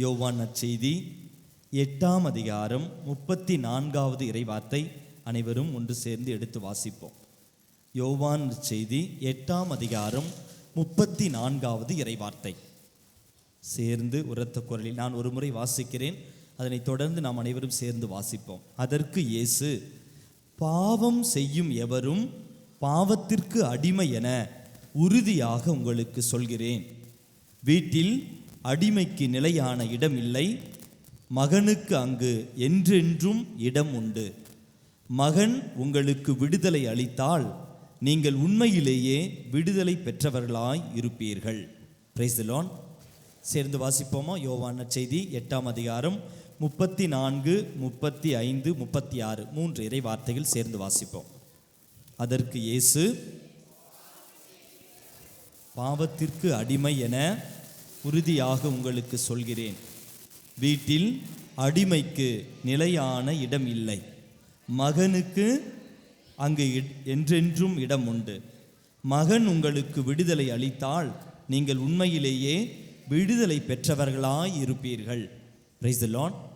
யோவான் நற்செய்தி எட்டாம் அதிகாரம் முப்பத்தி நான்காவது இறைவார்த்தை அனைவரும் ஒன்று சேர்ந்து எடுத்து வாசிப்போம். யோவான் செய்தி எட்டாம் அதிகாரம் முப்பத்தி நான்காவது இறைவார்த்தை. சேர்ந்து உரத்த குரலில் நான் ஒரு முறை வாசிக்கிறேன். அதனைத் தொடர்ந்து நாம் அனைவரும் சேர்ந்து வாசிப்போம். அதற்கு இயேசு பாவம் செய்யும் எவரும் பாவத்திற்கு அடிமை என உறுதியாக உங்களுக்கு சொல்கிறேன். வீட்டில் அடிமைக்கு நிலையான இடம் இல்லை. மகனுக்கு அங்கு என்றென்றும் இடம் உண்டு. மகன் உங்களுக்கு விடுதலை அளித்தால் நீங்கள் உண்மையிலேயே விடுதலை பெற்றவர்களாய் இருப்பீர்கள். பிரைஸ்லான் சேர்ந்து வாசிப்போமா? யோவான செய்தி எட்டாம் அதிகாரம் முப்பத்தி நான்கு முப்பத்தி ஐந்து முப்பத்தி ஆறு மூன்று இறை வார்த்தைகள் சேர்ந்து வாசிப்போம். அதற்கு இயேசு பாவத்திற்கு அடிமை என உறுதியாக உங்களுக்கு சொல்கிறேன். வீட்டில் அடிமைக்கு நிலையான இடம் இல்லை. மகனுக்கு அங்கு இட்- என்றென்றும் இடம் உண்டு. மகன் உங்களுக்கு விடுதலை அளித்தால் நீங்கள் உண்மையிலேயே விடுதலை பெற்றவர்களாய் இருப்பீர்கள். பிரைஸ் த லார்ட்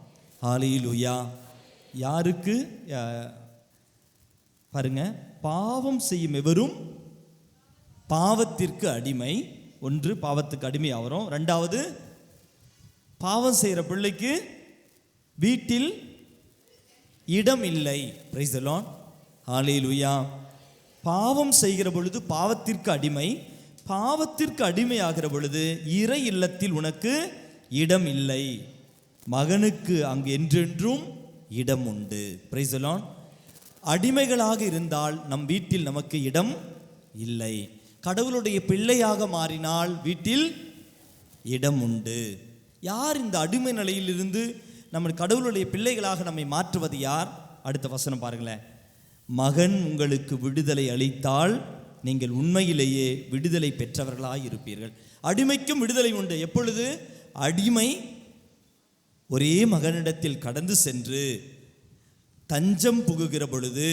யாருக்கு பாருங்க பாவம் செய்யும் எவரும் பாவத்திற்கு அடிமை ஒன்று பாவத்துக்கு அடிமை ஆகிறோம் ரெண்டாவது பாவம் செய்கிற பிள்ளைக்கு வீட்டில் இடம் இல்லை. பிரைஸ் ஆலையிலுயா பாவம் செய்கிற பொழுது பாவத்திற்கு அடிமை. பாவத்திற்கு அடிமையாகிற பொழுது இறை இல்லத்தில் உனக்கு இடம் இல்லை. மகனுக்கு அங்கு என்றென்றும் இடம் உண்டு. பிரைஸ் அடிமைகளாக இருந்தால் நம் வீட்டில் நமக்கு இடம் இல்லை. கடவுளுடைய பிள்ளையாக மாறினால் வீட்டில் இடம் உண்டு. யார் இந்த அடிமை நிலையிலிருந்து நம்ம கடவுளுடைய பிள்ளைகளாக நம்மை மாற்றுவது யார்? அடுத்த வசனம் பாருங்களேன். மகன் உங்களுக்கு விடுதலை அளித்தால் நீங்கள் உண்மையிலேயே விடுதலை பெற்றவர்களாக இருப்பீர்கள். அடிமைக்கும் விடுதலை உண்டு. எப்பொழுது? அடிமை ஒரே மகனிடத்தில் கடந்து சென்று தஞ்சம் புகுகிற பொழுது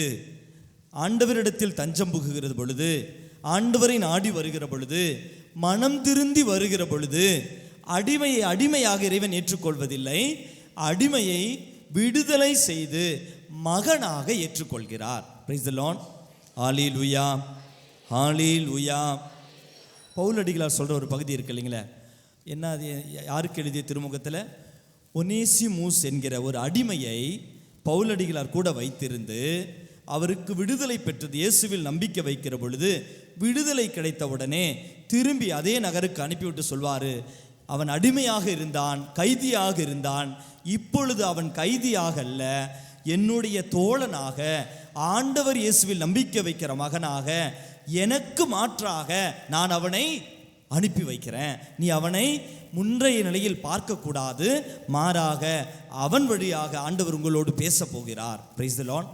ஆண்டவரிடத்தில் தஞ்சம் புகுகிறது பொழுது ஆண்டவரை நாடி வருகிற பொழுது மனம் திருந்தி வருகிற பொழுது அடிமையை அடிமையாக இறைவன் ஏற்றுக்கொள்வதில்லை. அடிமையை விடுதலை செய்து மகனாக ஏற்றுக்கொள்கிறார். பிரைஸ் உயா லார்ட் உயா ஹalleluya பவுலடிகளார் சொல்கிற ஒரு பகுதி இருக்கு இல்லைங்களே? என்ன அது? யாருக்கு எழுதிய திருமுகத்தில்? ஒனேசி மூஸ் என்கிற ஒரு அடிமையை பவுலடிகளார் கூட வைத்திருந்து அவருக்கு விடுதலை பெற்றது இயேசுவில் நம்பிக்கை வைக்கிற பொழுது விடுதலை கிடைத்த உடனே திரும்பி அதே நகருக்கு அனுப்பிவிட்டு சொல்வார் அவன் அடிமையாக இருந்தான் கைதியாக இருந்தான். இப்பொழுது அவன் கைதியாக அல்ல என்னுடைய தோழனாக ஆண்டவர் இயேசுவில் நம்பிக்கை வைக்கிற மகனாக எனக்கு மாற்றாக நான் அவனை அனுப்பி வைக்கிறேன். நீ அவனை முன்றைய நிலையில் பார்க்கக்கூடாது மாறாக அவன் வழியாக ஆண்டவர் உங்களோடு பேச போகிறார். பிரைஸ் லான்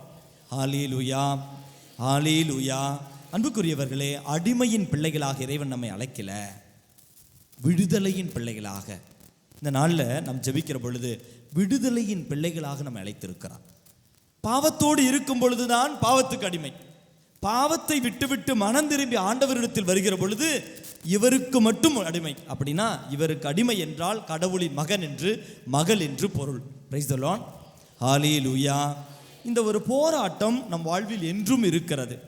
லார்ட் ஹalleluya. அன்புக்குரியவர்களே அடிமையின் பிள்ளைகளாக இறைவன் நம்மை அழைக்கல. விடுதலையின் பிள்ளைகளாக. இந்த நாளில் நாம் ஜெபிக்கிற பொழுது விடுதலையின் பிள்ளைகளாக நம்ம அழைத்திருக்கிறார். பாவத்தோடு இருக்கும் பொழுதுதான் பாவத்துக்கு அடிமை. பாவத்தை விட்டுவிட்டு மனம் திரும்பி ஆண்டவரிடத்தில் வருகிற பொழுது இவருக்கு மட்டும் அடிமை. அப்படின்னா இவருக்கு அடிமை என்றால் கடவுளின் மகன் என்று மகள் என்று பொருள். பிரைஸ் த லார்ட் இந்த ஒரு போராட்டம் நம் வாழ்வில் என்றும் இருக்கிறது.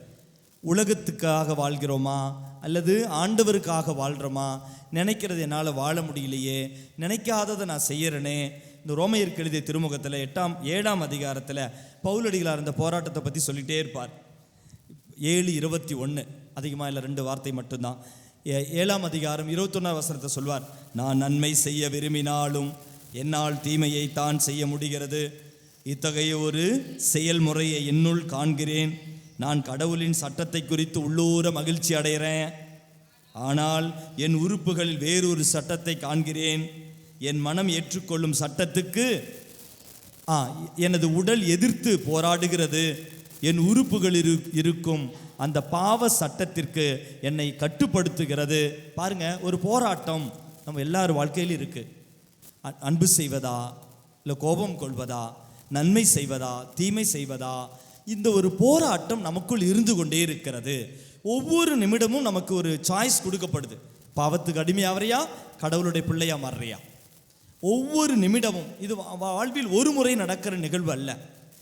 உலகத்துக்காக வாழ்கிறோமா? அல்லது ஆண்டவருக்காக வாழ்கிறோமா நினைக்கிறது என்னால் வாழ முடியலையே. நினைக்காததை நான் செய்யறேனே. இந்த ரோமையருக்கு எழுதிய திருமுகத்தில் எட்டாம் ஏழாம் அதிகாரத்தில் பவுலடிகளார் இந்த போராட்டத்தை பற்றி சொல்லிகிட்டே இருப்பார். ஏழு இருபத்தி ஒன்று அதிகமாக இல்லை ரெண்டு வார்த்தை மட்டும்தான். ஏ- ஏழாம் அதிகாரம் இருபத்தொன்னாம் வசனத்தை சொல்வார். நான் நன்மை செய்ய விரும்பினாலும் என்னால் தீமையை தான் செய்ய முடிகிறது. இத்தகைய ஒரு செயல்முறையை என்னுள் காண்கிறேன். நான் கடவுளின் சட்டத்தை குறித்து உள்ளூர மகிழ்ச்சி அடைகிறேன். ஆனால் என் உறுப்புகளில் வேறொரு சட்டத்தை காண்கிறேன். என் மனம் ஏற்றுக்கொள்ளும் சட்டத்துக்கு ஆ எனது உடல் எதிர்த்து போராடுகிறது. என் உறுப்புகள் இரு இருக்கும். அந்த பாவ சட்டத்திற்கு என்னை கட்டுப்படுத்துகிறது. பாருங்க ஒரு போராட்டம் நம்ம எல்லார் வாழ்க்கையிலும் இருக்குது அன்பு செய்வதா? இல்லை கோபம் கொள்வதா? நன்மை செய்வதா தீமை செய்வதா? இந்த ஒரு போராட்டம் நமக்குள் இருந்து கொண்டே இருக்கிறது. ஒவ்வொரு நிமிடமும் நமக்கு ஒரு சாய்ஸ் கொடுக்கப்படுது. பாவத்துக்கு அடிமையாவறியா? கடவுளுடைய பிள்ளையா மாறுறியா? ஒவ்வொரு நிமிடமும் இது வாழ்வில் ஒரு முறை நடக்கிற நிகழ்வு அல்ல.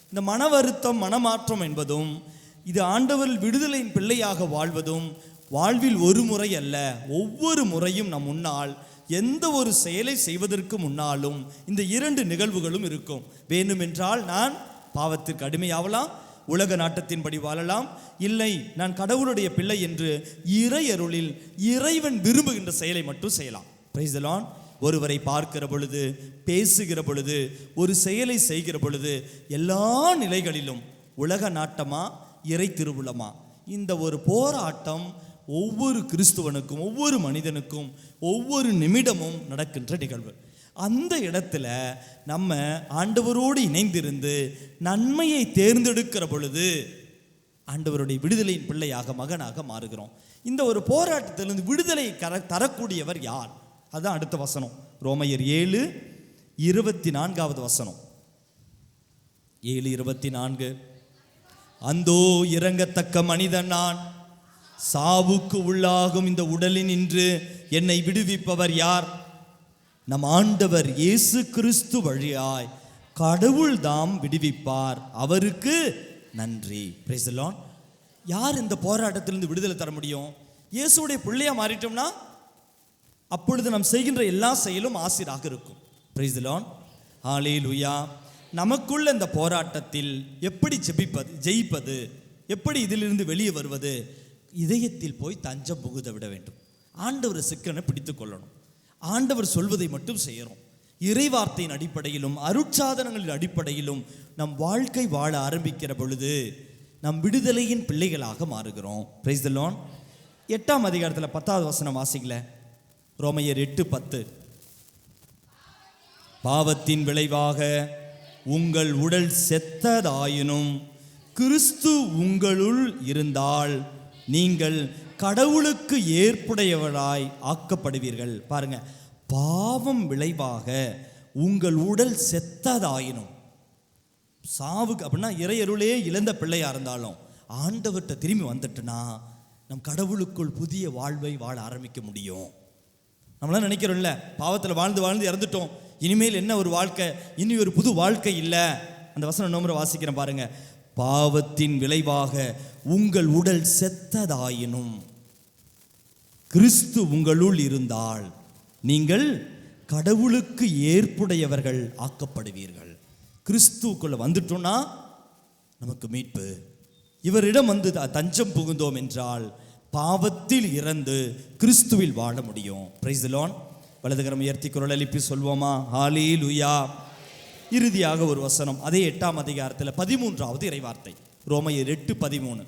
இந்த மன வருத்தம் மனமாற்றம் என்பதும் இது ஆண்டவர் விடுதலையின் பிள்ளையாக வாழ்வதும் வாழ்வில் ஒரு முறை அல்ல ஒவ்வொரு முறையும் நம் முன்னால் எந்த ஒரு செயலை செய்வதற்கு முன்னாலும் இந்த இரண்டு நிகழ்வுகளும் இருக்கும். வேண்டுமென்றால் நான் பாவத்திற்கு அடிமையாகலாம் உலக நாட்டத்தின்படி வாழலாம். இல்லை நான் கடவுளுடைய பிள்ளை என்று இறை அருளில் இறைவன் விரும்புகின்ற செயலை மட்டும் செய்யலாம். பிரைஸ் ஒருவரை பார்க்கிற பொழுது பேசுகிற பொழுது ஒரு செயலை செய்கிற பொழுது எல்லா நிலைகளிலும் உலக நாட்டமா இறை திருவுளமா? இந்த ஒரு போராட்டம் ஒவ்வொரு கிறிஸ்துவனுக்கும் ஒவ்வொரு மனிதனுக்கும் ஒவ்வொரு நிமிடமும் நடக்கின்ற நிகழ்வு. அந்த இடத்துல நம்ம ஆண்டவரோடு இணைந்திருந்து நன்மையை தேர்ந்தெடுக்கிற பொழுது ஆண்டவருடைய விடுதலையின் பிள்ளையாக மகனாக மாறுகிறோம். இந்த ஒரு போராட்டத்திலிருந்து விடுதலை கர தரக்கூடியவர் யார்? அதுதான் அடுத்த வசனம். ரோமையர் ஏழு இருபத்தி நான்காவது வசனம். ஏழு இருபத்தி நான்கு அந்தோ இறங்கத்தக்க மனிதன் நான் சாவுக்கு உள்ளாகும் இந்த உடலின் இன்று என்னை விடுவிப்பவர் யார்? நம் ஆண்டவர் இயேசு கிறிஸ்து வழியாய் கடவுள் தாம் விடுவிப்பார். அவருக்கு நன்றி. பிரேசலான் யார் இந்த போராட்டத்திலிருந்து விடுதலை தர முடியும்? இயேசுடைய பிள்ளையா மாறிட்டோம்னா அப்பொழுது நாம் செய்கின்ற எல்லா செயலும் ஆசிராக இருக்கும். பிரைஸ் ஆலே லுயா நமக்குள்ள இந்த போராட்டத்தில் எப்படி ஜெபிப்பது ஜெயிப்பது எப்படி இதிலிருந்து வெளியே வருவது இதயத்தில் போய் தஞ்சம் புகுத விட வேண்டும். ஆண்டவர் சிக்கனை பிடித்து கொள்ளணும். ஆண்டவர் சொல்வதை மட்டும் செய்யறோம். இறைவார்த்தையின் அடிப்படையிலும் அருட்சாதனங்களின் அடிப்படையிலும் நம் வாழ்க்கை வாழ ஆரம்பிக்கிற பொழுது நம் விடுதலையின் பிள்ளைகளாக மாறுகிறோம். பிரைஸ் த எட்டாம் அதிகாரத்தில் பத்தாவது வசனம் வாசிக்கல ரோமையர் எட்டு பத்து. பாவத்தின் விளைவாக உங்கள் உடல் செத்ததாயினும் கிறிஸ்து உங்களுள் இருந்தால் நீங்கள் கடவுளுக்கு ஏற்புடையவராய் ஆக்கப்படுவீர்கள். பாருங்க பாவம் விளைவாக உங்கள் உடல் செத்ததாயினும் சாவுக்கு அப்படின்னா இறையருளே இழந்த பிள்ளையாக இருந்தாலும் ஆண்டவர்கிட்ட திரும்பி வந்துட்டுனா நம் கடவுளுக்குள் புதிய வாழ்வை வாழ ஆரம்பிக்க முடியும். நம்மளாம் நினைக்கிறோம்ல பாவத்தில் வாழ்ந்து வாழ்ந்து இறந்துட்டோம். இனிமேல் என்ன ஒரு வாழ்க்கை? இனி ஒரு புது வாழ்க்கை இல்லை. அந்த வசனம் நோம்புற வாசிக்கிறேன் பாருங்கள் பாவத்தின் விளைவாக உங்கள் உடல் செத்ததாயினும் கிறிஸ்து உங்களுள் இருந்தால் நீங்கள் கடவுளுக்கு ஏற்புடையவர்கள் ஆக்கப்படுவீர்கள். கிறிஸ்துவுக்குள்ள வந்துட்டோன்னா நமக்கு மீட்பு. இவரிடம் வந்து த- தஞ்சம் புகுந்தோம் என்றால் பாவத்தில் இறந்து கிறிஸ்துவில் வாழ முடியும். பிரைஸ் லான் வலதுகரம் உயர்த்தி குரல் எழுப்பி சொல்வோமா? ஹாலி லுயா இறுதியாக ஒரு வசனம். அதே எட்டாம் அதிகாரத்தில் பதிமூன்றாவது இறைவார்த்தை. ரோமையர் எட்டு பதிமூணு.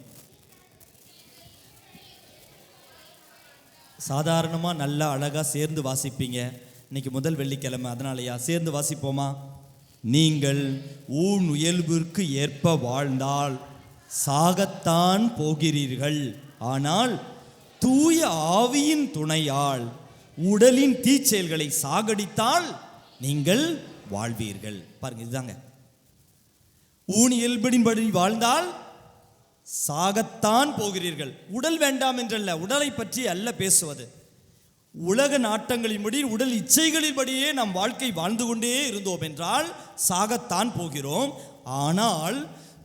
சாதாரணமாக நல்லா அழகாக சேர்ந்து வாசிப்பீங்க. இன்னைக்கு முதல் வெள்ளிக்கிழமை அதனாலயா? சேர்ந்து வாசிப்போமா? நீங்கள் ஊன் உயல்விற்கு ஏற்ப வாழ்ந்தால் சாகத்தான் போகிறீர்கள். ஆனால் தூய ஆவியின் துணையால் உடலின் தீச்செயல்களை சாகடித்தால் நீங்கள் வாழ்வீர்கள். பாருங்க இதுதாங்க. ஊன் இயல்பின்படி வாழ்ந்தால் சாகத்தான் போகிறீர்கள். உடல் வேண்டாம் என்றல்ல உடலை பற்றி அல்ல பேசுவது. உலக நாட்டங்களின்படி உடல் இச்சைகளின்படியே நம் வாழ்க்கை வாழ்ந்து கொண்டே இருந்தோம் என்றால் சாகத்தான் போகிறோம். ஆனால்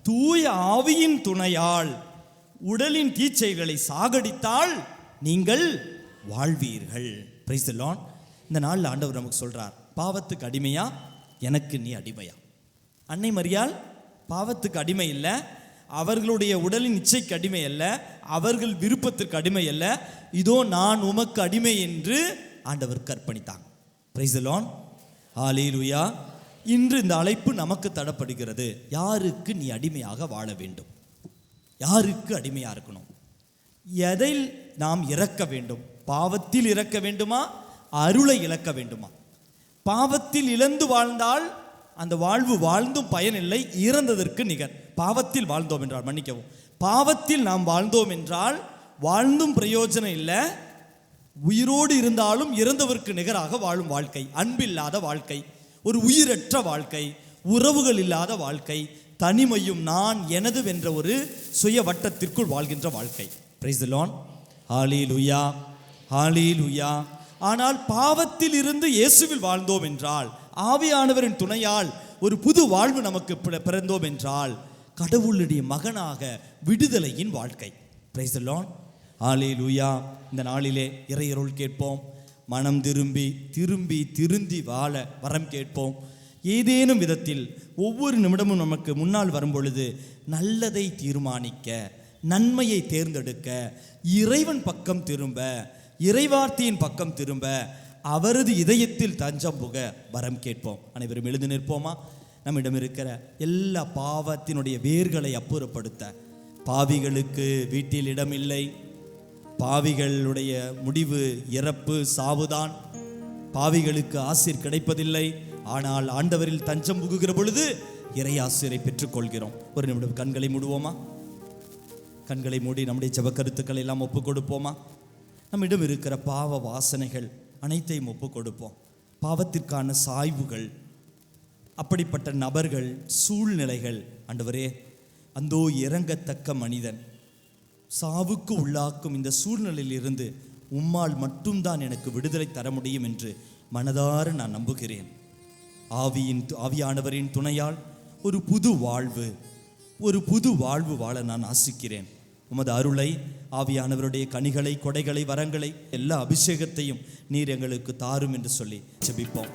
தூய ஆவியின் துணையால் உடலின் தீச்சைகளை சாகடித்தால் நீங்கள் வாழ்வீர்கள். பிரைஸ் இந்த நாளில் ஆண்டவர் நமக்கு சொல்றார் பாவத்துக்கு அடிமையா? எனக்கு நீ அடிமையா? அன்னை மரியால் பாவத்துக்கு அடிமை இல்லை. அவர்களுடைய உடலின் இச்சைக்கு அடிமை அல்ல. அவர்கள் விருப்பத்திற்கு அடிமை அல்ல. இதோ நான் உமக்கு அடிமை என்று ஆண்டவர் கற்பணித்தாங்க பிரைஸ் ஆலேலுயா இன்று இந்த அழைப்பு நமக்கு தடப்படுகிறது யாருக்கு நீ அடிமையாக வாழ வேண்டும்? யாருக்கு அடிமையாக இருக்கணும்? எதை நாம் இறக்க வேண்டும்? பாவத்தில் இறக்க வேண்டுமா? அருளை இழக்க வேண்டுமா? பாவத்தில் இழந்து வாழ்ந்தால் அந்த வாழ்வு வாழ்ந்தும் பயனில்லை இறந்ததற்கு நிகர். பாவத்தில் வாழ்ந்தோம் என்றால் மன்னிக்கவும். பாவத்தில் நாம் வாழ்ந்தோம் என்றால் வாழ்ந்தும் பிரயோஜனம் இல்லை உயிரோடு இருந்தாலும் இறந்தவருக்கு நிகராக வாழும் வாழ்க்கை அன்பில்லாத வாழ்க்கை ஒரு உயிரற்ற வாழ்க்கை உறவுகள் இல்லாத வாழ்க்கை தனிமையும் நான் எனது வென்ற ஒரு சுய வட்டத்திற்குள் வாழ்கின்ற வாழ்க்கை. பிரைஸ் லான் ஹாலி லுயா ஹாலி லுயா ஆனால் பாவத்தில் இருந்து இயேசுவில் வாழ்ந்தோம் என்றால் ஆவியானவரின் துணையால் ஒரு புது வாழ்வு நமக்கு பிற- பிறந்தோம் என்றால் கடவுளுடைய மகனாக விடுதலையின் வாழ்க்கை. பிரைஸ் லான் ஆலே லூயா இந்த நாளிலே இறையருள் கேட்போம். மனம் திரும்பி திரும்பி திருந்தி வாழ வரம் கேட்போம். ஏதேனும் விதத்தில் ஒவ்வொரு நிமிடமும் நமக்கு முன்னால் வரும்பொழுது நல்லதை தீர்மானிக்க நன்மையை தேர்ந்தெடுக்க இறைவன் பக்கம் திரும்ப இறைவார்த்தையின் பக்கம் திரும்ப அவரது இதயத்தில் தஞ்சம் புக வரம் கேட்போம். அனைவரும் எழுந்து நிற்போமா? நம்மிடம் இருக்கிற எல்லா பாவத்தினுடைய வேர்களை அப்புறப்படுத்த. பாவிகளுக்கு வீட்டில் இடமில்லை. பாவிகளுடைய முடிவு இறப்பு சாவுதான். பாவிகளுக்கு ஆசிர் கிடைப்பதில்லை. ஆனால் ஆண்டவரில் தஞ்சம் புகுகிற பொழுது இறை ஆசிரை பெற்றுக்கொள்கிறோம். ஒரு நிமிடம் கண்களை மூடுவோமா? கண்களை மூடி நம்முடைய ஜெப கருத்துக்களை எல்லாம் ஒப்புக் கொடுப்போமா? நம்மிடம் இருக்கிற பாவ வாசனைகள் அனைத்தையும் ஒப்பு கொடுப்போம் பாவத்திற்கான சாய்வுகள் அப்படிப்பட்ட நபர்கள் சூழ்நிலைகள் ஆண்டவரே அந்தோ இறங்கத்தக்க மனிதன். சாவுக்கு உள்ளாக்கும் இந்த சூழ்நிலையிலிருந்து உம்மால் மட்டும்தான் எனக்கு விடுதலை தர முடியும் என்று மனதார நான் நம்புகிறேன். ஆவியின் ஆவியானவரின் துணையால் ஒரு புது வாழ்வு ஒரு புது வாழ்வு வாழ நான் ஆசிக்கிறேன். உமது அருளை ஆவியானவருடைய கனிகளை கொடைகளை வரங்களை எல்லா அபிஷேகத்தையும் நீர் எங்களுக்கு தாரும் என்று சொல்லி ஜெபிப்போம்.